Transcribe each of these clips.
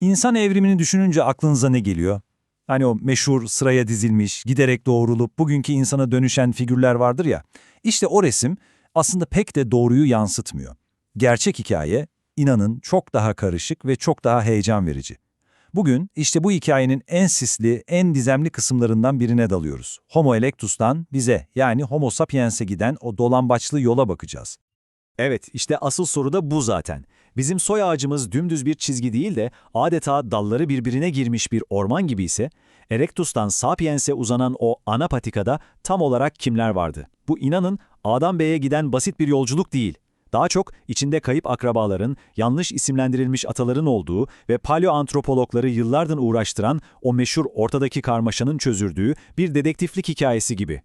İnsan evrimini düşününce aklınıza ne geliyor? Hani o meşhur sıraya dizilmiş, giderek doğrulup bugünkü insana dönüşen figürler vardır ya. İşte o resim aslında pek de doğruyu yansıtmıyor. Gerçek hikaye, inanın çok daha karışık ve çok daha heyecan verici. Bugün işte bu hikayenin en sisli, en dizemli kısımlarından birine dalıyoruz. Homo erectus'tan bize yani Homo sapiens'e giden o dolambaçlı yola bakacağız. Evet, işte asıl soru da bu zaten. Bizim soy ağacımız dümdüz bir çizgi değil de adeta dalları birbirine girmiş bir orman gibi ise, Erectus'tan Sapiens'e uzanan o ana patikada tam olarak kimler vardı? Bu inanın Adem Bey'e giden basit bir yolculuk değil. Daha çok içinde kayıp akrabaların, yanlış isimlendirilmiş ataların olduğu ve paleoantropologları yıllardır uğraştıran o meşhur ortadaki karmaşanın çözüldüğü bir dedektiflik hikayesi gibi.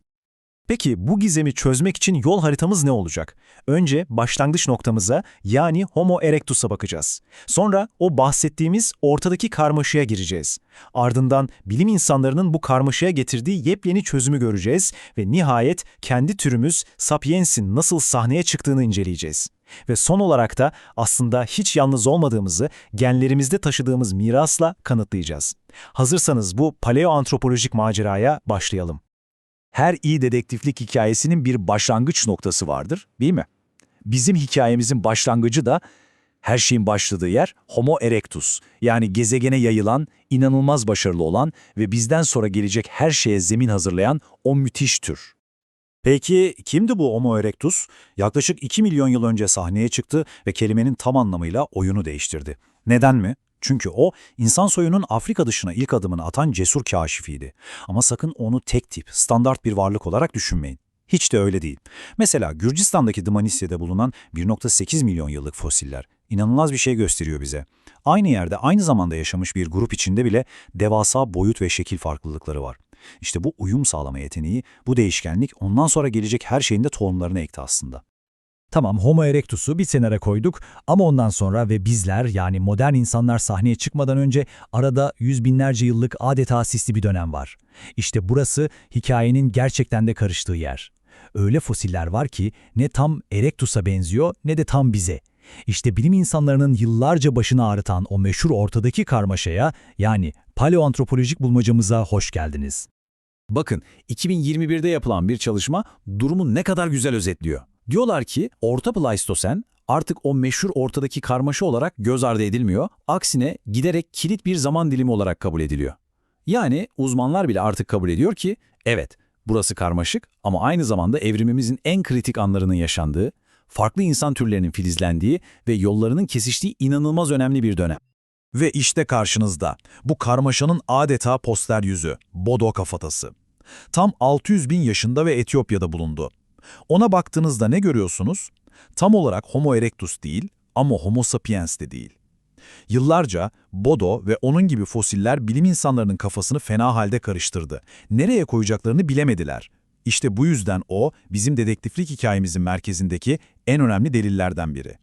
Peki bu gizemi çözmek için yol haritamız ne olacak? Önce başlangıç noktamıza yani Homo erectus'a bakacağız. Sonra o bahsettiğimiz ortadaki karmaşaya gireceğiz. Ardından bilim insanlarının bu karmaşaya getirdiği yepyeni çözümü göreceğiz ve nihayet kendi türümüz Sapiens'in nasıl sahneye çıktığını inceleyeceğiz. Ve son olarak da aslında hiç yalnız olmadığımızı genlerimizde taşıdığımız mirasla kanıtlayacağız. Hazırsanız bu paleoantropolojik maceraya başlayalım. Her iyi dedektiflik hikayesinin bir başlangıç noktası vardır, değil mi? Bizim hikayemizin başlangıcı da her şeyin başladığı yer Homo erectus. Yani gezegene yayılan, inanılmaz başarılı olan ve bizden sonra gelecek her şeye zemin hazırlayan o müthiş tür. Peki kimdi bu Homo erectus? Yaklaşık 2 milyon yıl önce sahneye çıktı ve kelimenin tam anlamıyla oyunu değiştirdi. Neden mi? Çünkü o, insan soyunun Afrika dışına ilk adımını atan cesur kaşifiydi. Ama sakın onu tek tip, standart bir varlık olarak düşünmeyin. Hiç de öyle değil. Mesela Gürcistan'daki Dmanisiye'de bulunan 1.8 milyon yıllık fosiller inanılmaz bir şey gösteriyor bize. Aynı yerde aynı zamanda yaşamış bir grup içinde bile devasa boyut ve şekil farklılıkları var. İşte bu uyum sağlama yeteneği, bu değişkenlik ondan sonra gelecek her şeyin de tohumlarını ekti aslında. Tamam Homo erectus'u bir kenara koyduk ama ondan sonra ve bizler yani modern insanlar sahneye çıkmadan önce arada yüz binlerce yıllık adeta sisli bir dönem var. İşte burası hikayenin gerçekten de karıştığı yer. Öyle fosiller var ki ne tam Erectus'a benziyor ne de tam bize. İşte bilim insanlarının yıllarca başını ağrıtan o meşhur ortadaki karmaşaya yani paleoantropolojik bulmacamıza hoş geldiniz. Bakın, 2021'de yapılan bir çalışma durumu ne kadar güzel özetliyor. Diyorlar ki Orta Pleistosen artık o meşhur ortadaki karmaşa olarak göz ardı edilmiyor, aksine giderek kilit bir zaman dilimi olarak kabul ediliyor. Yani uzmanlar bile artık kabul ediyor ki evet burası karmaşık ama aynı zamanda evrimimizin en kritik anlarının yaşandığı, farklı insan türlerinin filizlendiği ve yollarının kesiştiği inanılmaz önemli bir dönem. Ve işte karşınızda bu karmaşanın adeta poster yüzü, Bodo kafatası. Tam 600 bin yaşında ve Etiyopya'da bulundu. Ona baktığınızda ne görüyorsunuz? Tam olarak Homo erectus değil ama Homo sapiens de değil. Yıllarca Bodo ve onun gibi fosiller bilim insanlarının kafasını fena halde karıştırdı. Nereye koyacaklarını bilemediler. İşte bu yüzden o, bizim dedektiflik hikayemizin merkezindeki en önemli delillerden biri.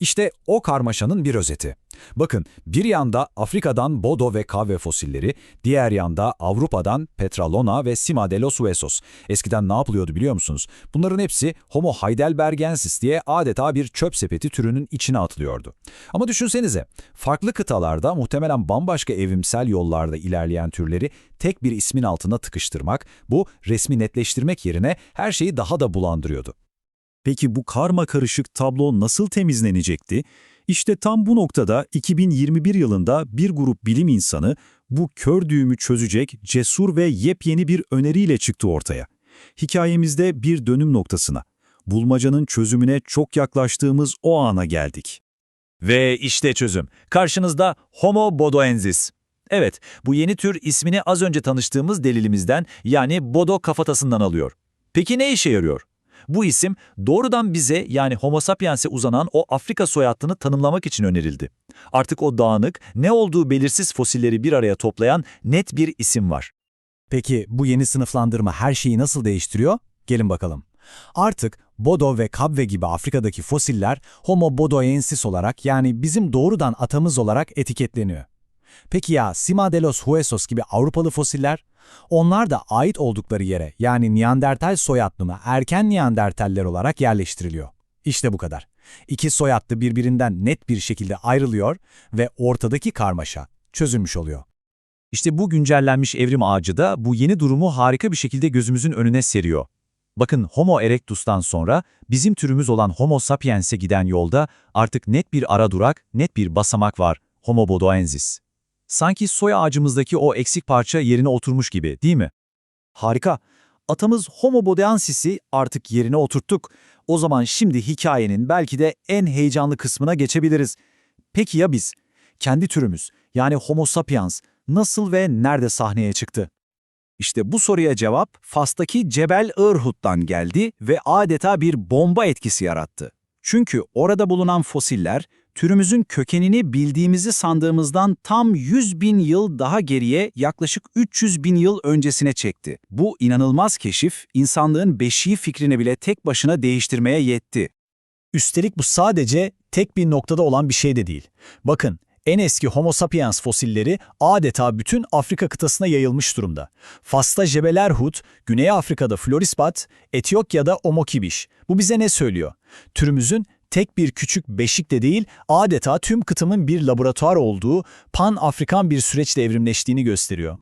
İşte o karmaşanın bir özeti. Bakın bir yanda Afrika'dan Bodo ve kahve fosilleri, diğer yanda Avrupa'dan Petralona ve Sima de los Huesos. Eskiden ne yapılıyordu biliyor musunuz? Bunların hepsi Homo heidelbergensis diye adeta bir çöp sepeti türünün içine atılıyordu. Ama düşünsenize, farklı kıtalarda muhtemelen bambaşka evrimsel yollarda ilerleyen türleri tek bir ismin altına tıkıştırmak, bu resmi netleştirmek yerine her şeyi daha da bulandırıyordu. Peki bu karma karışık tablo nasıl temizlenecekti? İşte tam bu noktada 2021 yılında bir grup bilim insanı bu kör düğümü çözecek cesur ve yepyeni bir öneriyle çıktı ortaya. Hikayemizde bir dönüm noktasına, bulmacanın çözümüne çok yaklaştığımız o ana geldik. Ve işte çözüm. Karşınızda Homo bodoensis. Evet, bu yeni tür ismini az önce tanıştığımız delilimizden yani Bodo kafatasından alıyor. Peki ne işe yarıyor? Bu isim doğrudan bize yani Homo sapiens'e uzanan o Afrika soyadını tanımlamak için önerildi. Artık o dağınık, ne olduğu belirsiz fosilleri bir araya toplayan net bir isim var. Peki bu yeni sınıflandırma her şeyi nasıl değiştiriyor? Gelin bakalım. Artık Bodo ve Kabve gibi Afrika'daki fosiller Homo bodoensis olarak yani bizim doğrudan atamız olarak etiketleniyor. Peki ya Sima de los Huesos gibi Avrupalı fosiller? Onlar da ait oldukları yere yani Neandertal soyadlığına erken Neandertaller olarak yerleştiriliyor. İşte bu kadar. İki soy hattı birbirinden net bir şekilde ayrılıyor ve ortadaki karmaşa çözülmüş oluyor. İşte bu güncellenmiş evrim ağacı da bu yeni durumu harika bir şekilde gözümüzün önüne seriyor. Bakın Homo erectus'tan sonra bizim türümüz olan Homo sapiens'e giden yolda artık net bir ara durak, net bir basamak var. Homo bodoensis. Sanki soy ağacımızdaki o eksik parça yerine oturmuş gibi, değil mi? Harika. Atamız Homo bodeensis'i artık yerine oturttuk. O zaman şimdi hikayenin belki de en heyecanlı kısmına geçebiliriz. Peki ya biz? Kendi türümüz yani Homo sapiens nasıl ve nerede sahneye çıktı? İşte bu soruya cevap Fas'taki Cebel Irhut'tan geldi ve adeta bir bomba etkisi yarattı. Çünkü orada bulunan fosiller türümüzün kökenini bildiğimizi sandığımızdan tam 100 bin yıl daha geriye yaklaşık 300 bin yıl öncesine çekti. Bu inanılmaz keşif insanlığın beşiği fikrini bile tek başına değiştirmeye yetti. Üstelik bu sadece tek bir noktada olan bir şey de değil. Bakın, en eski Homo sapiens fosilleri adeta bütün Afrika kıtasına yayılmış durumda. Fas'ta Jebel Erhut, Güney Afrika'da Florisbat, Etiyopya'da Omokibiş. Bu bize ne söylüyor? Türümüzün tek bir küçük beşik de değil, adeta tüm kıtımın bir laboratuvar olduğu, pan-Afrikan bir süreçle evrimleştiğini gösteriyor.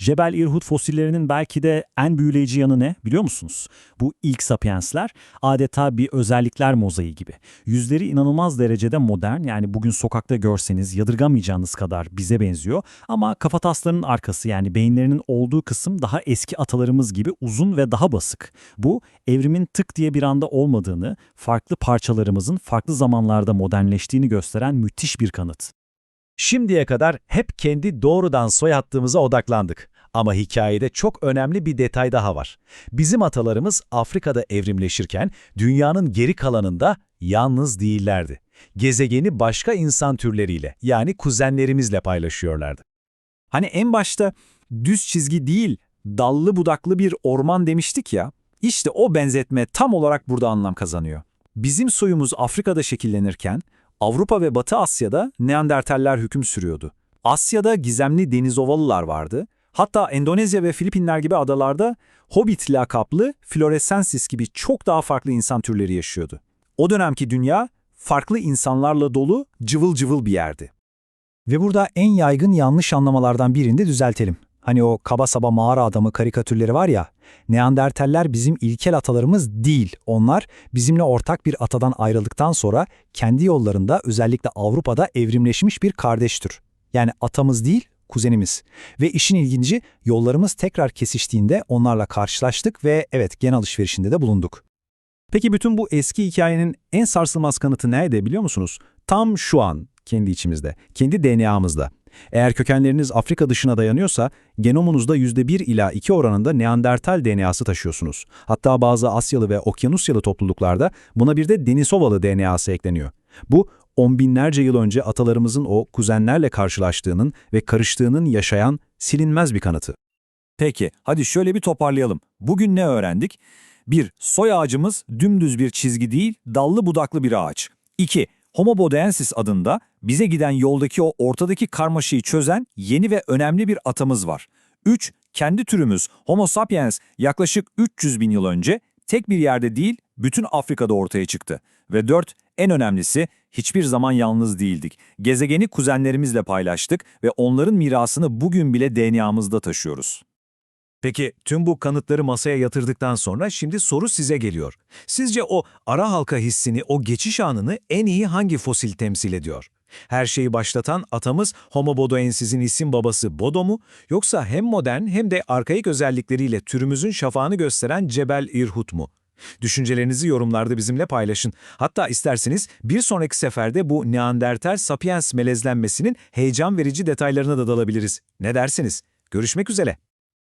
Jebel Irhut fosillerinin belki de en büyüleyici yanı ne biliyor musunuz? Bu ilk sapiensler adeta bir özellikler mozaiği gibi. Yüzleri inanılmaz derecede modern yani bugün sokakta görseniz yadırgamayacağınız kadar bize benziyor. Ama kafataslarının arkası yani beyinlerinin olduğu kısım daha eski atalarımız gibi uzun ve daha basık. Bu evrimin tık diye bir anda olmadığını, farklı parçalarımızın farklı zamanlarda modernleştiğini gösteren müthiş bir kanıt. Şimdiye kadar hep kendi doğrudan soy hattımıza odaklandık. Ama hikayede çok önemli bir detay daha var. Bizim atalarımız Afrika'da evrimleşirken dünyanın geri kalanında yalnız değillerdi. Gezegeni başka insan türleriyle yani kuzenlerimizle paylaşıyorlardı. Hani en başta düz çizgi değil, dallı budaklı bir orman demiştik ya, işte o benzetme tam olarak burada anlam kazanıyor. Bizim soyumuz Afrika'da şekillenirken, Avrupa ve Batı Asya'da Neandertaller hüküm sürüyordu. Asya'da gizemli denizovalılar vardı, hatta Endonezya ve Filipinler gibi adalarda Hobbit lakaplı Florescensis gibi çok daha farklı insan türleri yaşıyordu. O dönemki dünya, farklı insanlarla dolu, cıvıl cıvıl bir yerdi. Ve burada en yaygın yanlış anlamalardan birini de düzeltelim. Hani o kaba saba mağara adamı karikatürleri var ya, Neandertaller bizim ilkel atalarımız değil. Onlar bizimle ortak bir atadan ayrıldıktan sonra kendi yollarında özellikle Avrupa'da evrimleşmiş bir kardeş tür. Yani atamız değil, kuzenimiz. Ve işin ilginci yollarımız tekrar kesiştiğinde onlarla karşılaştık ve evet gen alışverişinde de bulunduk. Peki bütün bu eski hikayenin en sarsılmaz kanıtı nerede biliyor musunuz? Tam şu an kendi içimizde, kendi DNA'mızda. Eğer kökenleriniz Afrika dışına dayanıyorsa genomunuzda %1 ila 2 oranında Neandertal DNA'sı taşıyorsunuz. Hatta bazı Asyalı ve Okyanusyalı topluluklarda buna bir de Denisovalı DNA'sı ekleniyor. Bu on binlerce yıl önce atalarımızın o kuzenlerle karşılaştığının ve karıştığının yaşayan silinmez bir kanıtı. Peki, hadi şöyle bir toparlayalım. Bugün ne öğrendik? 1. Soy ağacımız dümdüz bir çizgi değil, dallı budaklı bir ağaç. 2. Homo bodensis adında bize giden yoldaki o ortadaki karmaşayı çözen yeni ve önemli bir atamız var. 3. Kendi türümüz Homo sapiens yaklaşık 300 bin yıl önce tek bir yerde değil, bütün Afrika'da ortaya çıktı. Ve 4. En önemlisi hiçbir zaman yalnız değildik. Gezegeni kuzenlerimizle paylaştık ve onların mirasını bugün bile DNA'mızda taşıyoruz. Peki tüm bu kanıtları masaya yatırdıktan sonra şimdi soru size geliyor. Sizce o ara halka hissini, o geçiş anını en iyi hangi fosil temsil ediyor? Her şeyi başlatan atamız Homo bodoensis'in isim babası Bodo mu? Yoksa hem modern hem de arkaik özellikleriyle türümüzün şafağını gösteren Cebel Irhut mu? Düşüncelerinizi yorumlarda bizimle paylaşın. Hatta isterseniz bir sonraki seferde bu Neandertal Sapiens melezlenmesinin heyecan verici detaylarına da dalabiliriz. Ne dersiniz? Görüşmek üzere.